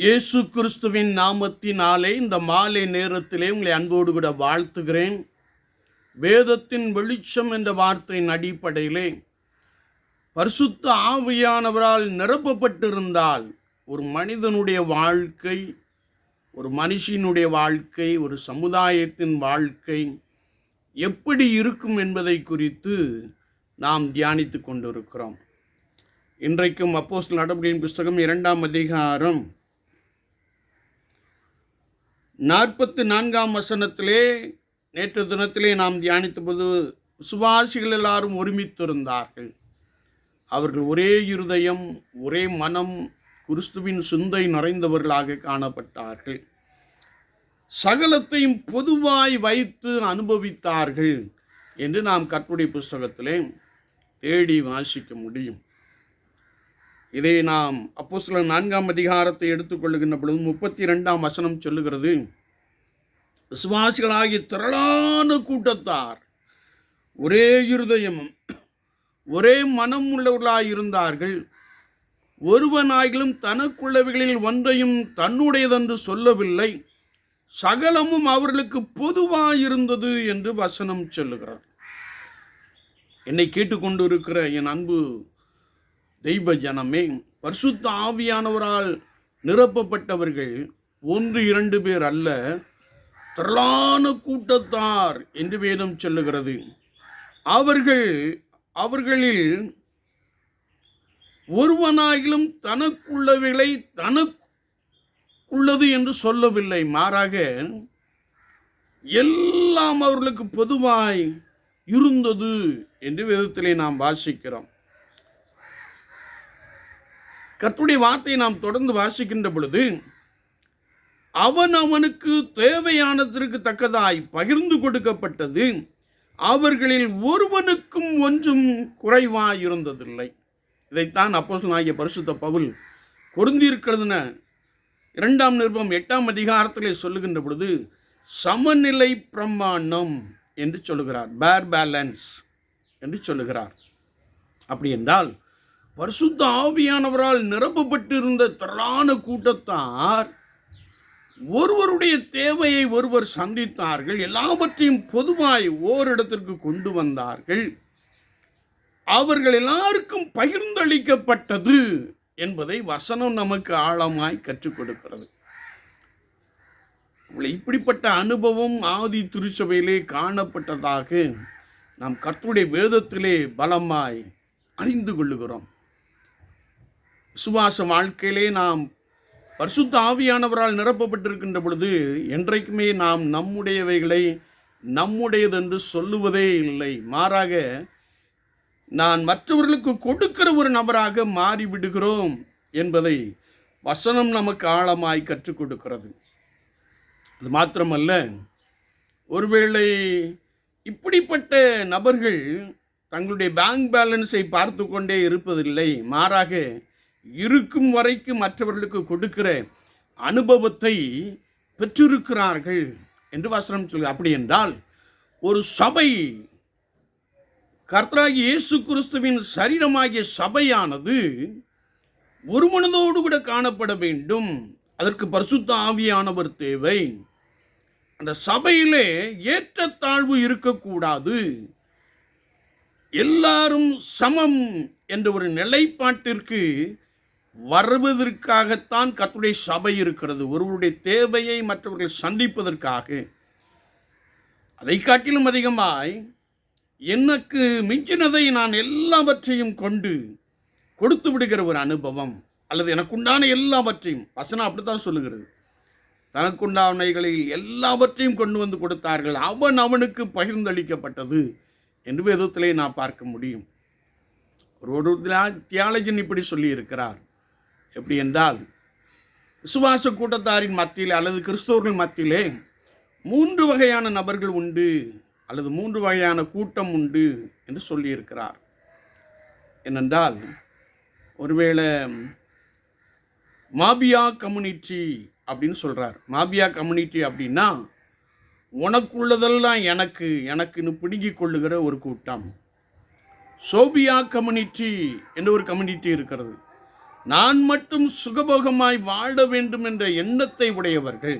இயேசு கிறிஸ்துவின் நாமத்தினாலே இந்த மாலை நேரத்திலே உங்களை அன்போடு கூட வாழ்த்துகிறேன். வேதத்தின் வெளிச்சம் என்ற வார்த்தையின் அடிப்படையிலே பரிசுத்த ஆவியானவரால் நிரப்பப்பட்டிருந்தால் ஒரு மனிதனுடைய வாழ்க்கை ஒரு மனுஷினுடைய வாழ்க்கை ஒரு சமுதாயத்தின் வாழ்க்கை எப்படி இருக்கும் என்பதை குறித்து நாம் தியானித்து கொண்டிருக்கிறோம். இன்றைக்கும் அப்போஸ் நடவடிக்கையின் புஸ்தகம் இரண்டாம் அதிகாரம் நாற்பத்து நான்காம் வசனத்திலே நேற்று தினத்திலே நாம் தியானித்தபோது சுவாசிகள் எல்லாரும் ஒருமித்திருந்தார்கள். அவர்கள் ஒரே இருதயம் ஒரே மனம் கிறிஸ்துவின் சிந்தை நிறைந்தவர்களாக காணப்பட்டார்கள். சகலத்தையும் பொதுவாய் வைத்து அனுபவித்தார்கள் என்று நாம் கற்புடைய புஸ்தகத்திலே தேடி வாசிக்க முடியும். இதை நாம் அப்போ சில நான்காம் அதிகாரத்தை எடுத்துக்கொள்ளுகின்ற பொழுது முப்பத்தி ரெண்டாம் வசனம் சொல்லுகிறது. விசுவாசிகளாகி திரளான கூட்டத்தார் ஒரே இருதயமும் ஒரே மனம் உள்ளவர்களாய் இருந்தார்கள். ஒருவனாயிலும் தனக்குள்ளவைகளில் ஒன்றையும் தன்னுடையதென்று சொல்லவில்லை. சகலமும் அவர்களுக்கு பொதுவாயிருந்தது என்று வசனம் சொல்லுகிறார் என்னை கேட்டுக்கொண்டு இருக்கிற என் அன்பு தெய்வ ஜனமே பரிசுத்த ஆவியானவரால் நிரப்பப்பட்டவர்கள் ஒன்று இரண்டு பேர் அல்ல திரளான கூட்டத்தார் என்று வேதம் சொல்லுகிறது. அவர்கள் அவர்களில் ஒருவனாயிலும் தனக்குள்ளவைகளை தனக்குள்ளது என்று சொல்லவில்லை. மாறாக எல்லாம் அவர்களுக்கு பொதுவாய் இருந்தது என்று விதத்திலே நாம் வாசிக்கிறோம். கர்த்துடைய வார்த்தையை நாம் தொடர்ந்து வாசிக்கின்ற பொழுது அவன் அவனுக்கு தேவையானதற்கு தக்கதாய் பகிர்ந்து கொடுக்கப்பட்டது அவர்களில் ஒருவனுக்கும் ஒன்றும் குறைவாய் இருந்ததில்லை இதைத்தான் ஆகிய பரிசுத்த பவுல் பொருந்திருக்கிறதுன இரண்டாம் நிருபம் எட்டாம் அதிகாரத்திலே சொல்லுகின்ற பொழுது சமநிலை பிரமாணம் என்று சொல்லுகிறார். பேர் பேலன்ஸ் என்று சொல்லுகிறார். அப்படி என்றால் பரிசுத்த ஆவியானவரால் நிரப்பப்பட்டிருந்த திரளான கூட்டத்தார் ஒருவருடைய தேவையை ஒருவர் சந்தித்தார்கள் எல்லாவற்றையும் பொதுவாய் ஓரிடத்திற்கு கொண்டு வந்தார்கள். அவர்கள் எல்லாருக்கும் பகிர்ந்தளிக்கப்பட்டது என்பதை வசனம் நமக்கு ஆழமாய் கற்றுக் கொடுக்கிறது. இப்படிப்பட்ட அனுபவம் ஆதி திருச்சபையிலே காணப்பட்டதாக நாம் கர்த்துடைய வேதத்திலே பலமாய் அறிந்து கொள்ளுகிறோம். விசுவாச வாழ்க்கையிலே நாம் பரிசுத்த ஆவியானவரால் நிரப்பப்பட்டிருக்கின்ற பொழுது என்றைக்குமே நாம் நம்முடையவைகளை நம்முடையதென்று சொல்லுவதே இல்லை. மாறாக நான் மற்றவர்களுக்கு கொடுக்கிற ஒரு நபராக மாறிவிடுகிறோம் என்பதை வசனம் நமக்கு ஆழமாய் கற்றுக் கொடுக்கிறது. அது மாத்திரமல்ல ஒருவேளை இப்படிப்பட்ட நபர்கள் தங்களுடைய பேங்க் பேலன்ஸை பார்த்து கொண்டே இருப்பதில்லை. மாறாக இருக்கும் வரைக்கும் மற்றவர்களுக்கு கொடுக்கிற அனுபவத்தை பெற்றிருக்கிறார்கள் என்று வசனம் சொல்லு அப்படி என்றால் ஒரு சபை கர்த்தராகி இயேசு கிறிஸ்துவின் சரீரமாகிய சபையானது ஒரு மனதோடு கூட காணப்பட வேண்டும். அதற்கு பரிசுத்த ஆவியானவர் தேவை. அந்த சபையிலே ஏற்றத்தாழ்வு இருக்கக்கூடாது. எல்லாரும் சமம் என்ற ஒரு நிலைப்பாட்டிற்கு வருவதற்காகத்தான் கத்துடைய சபை இருக்கிறது ஒருவருடைய தேவையை மற்றவர்கள் சந்திப்பதற்காக அதை காட்டிலும் அதிகமாய் எனக்கு மிஞ்சினதை நான் எல்லாவற்றையும் கொண்டு கொடுத்து விடுகிற ஒரு அனுபவம் அல்லது எனக்குண்டான எல்லாவற்றையும் வசனம் அப்படித்தான் சொல்லுகிறது தனக்குண்டானவைகளில் எல்லாவற்றையும் கொண்டு வந்து கொடுத்தார்கள் அவன் அவனுக்கு பகிர்ந்தளிக்கப்பட்டது என்று வேதத்திலே நான் பார்க்க முடியும் ஒரு ஒரு தியாலஜன் இப்படி சொல்லியிருக்கிறார் எப்படி என்றால் விசுவாச கூட்டத்தாரின் மத்தியிலே அல்லது கிறிஸ்தவர்கள் மத்தியிலே மூன்று வகையான நபர்கள் உண்டு அல்லது மூன்று வகையான கூட்டம் உண்டு என்று சொல்லியிருக்கிறார். ஏனென்றால் ஒருவேளை மாபியா கம்யூனிட்டி அப்படின்னு சொல்கிறார் மாபியா கம்யூனிட்டி அப்படின்னா உனக்குள்ளதெல்லாம் எனக்கு எனக்குன்னு பிடுங்கிக் கொள்ளுகிற ஒரு கூட்டம். சோபியா கம்யூனிட்டி என்ற ஒரு கம்யூனிட்டி இருக்கிறது. நான் மட்டும் சுகபோகமாய் வாழ வேண்டும் என்ற எண்ணத்தை உடையவர்கள்.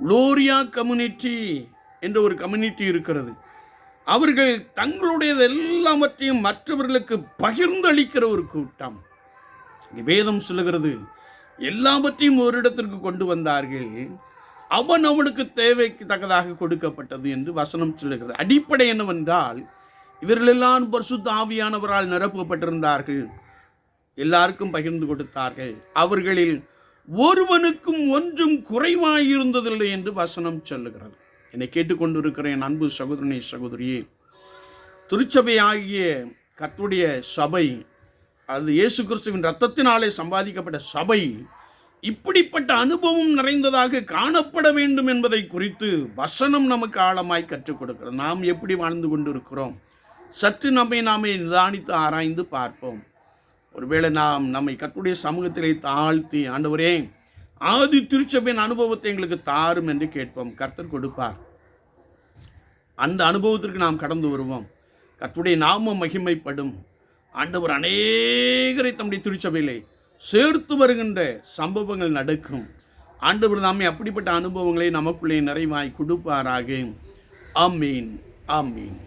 குளோரியா கம்யூனிட்டி என்ற ஒரு கம்யூனிட்டி இருக்கிறது. அவர்கள் தங்களுடையது எல்லாவற்றையும் மற்றவர்களுக்கு பகிர்ந்தளிக்கிற ஒரு கூட்டம். வேதம் சொல்லுகிறது எல்லாவற்றையும் ஒரு இடத்திற்கு கொண்டு வந்தார்கள். அவன் அவனுக்கு தேவைக்கு தக்கதாக கொடுக்கப்பட்டது என்று வசனம் சொல்லுகிறது. அடிப்படை என்னவென்றால் இவர்கள் எல்லாரும் பரிசுத்த ஆவியானவரால் நிரப்பப்பட்டிருந்தார்கள் எல்லாருக்கும் பகிர்ந்து கொடுத்தார்கள். அவர்களில் ஒருவனுக்கும் ஒன்றும் குறைவாயிருந்ததில்லை என்று வசனம் சொல்லுகிறது. என்னை கேட்டுக்கொண்டிருக்கிறேன் அன்பு சகோதரனே சகோதரியே திருச்சபையாகிய கத்துடைய சபை அது இயேசு கிறிஸ்துவின் ரத்தத்தினாலே சம்பாதிக்கப்பட்ட சபை இப்படிப்பட்ட அனுபவம் நிறைந்ததாக காணப்பட வேண்டும் என்பதை குறித்து வசனம் நமக்கு ஆழமாய் கற்றுக் கொடுக்கிறது. நாம் எப்படி வாழ்ந்து கொண்டிருக்கிறோம்? சற்று நம்மை நாமே நிதானித்து ஆராய்ந்து பார்ப்போம். ஒருவேளை நாம் நம்மை கற்றுடைய சமூகத்திலே தாழ்த்தி ஆண்டவரே ஆதி திருச்சபையின் அனுபவத்தை எங்களுக்கு தாரும் என்று கேட்போம். கர்த்தர் கொடுப்பார். அந்த அனுபவத்திற்கு நாம் கடந்து வருவோம். கர்த்துடைய நாமம் மகிமைப்படும். ஆண்டவர் அநேகரை தம்முடைய திருச்சபையிலே சேர்த்து வருகின்ற சம்பவங்கள் நடக்கும். ஆண்டவர் நாமே அப்படிப்பட்ட அனுபவங்களை நமக்குள்ளே நிறைவாய் கொடுப்பாராக. அமீன் அமீன்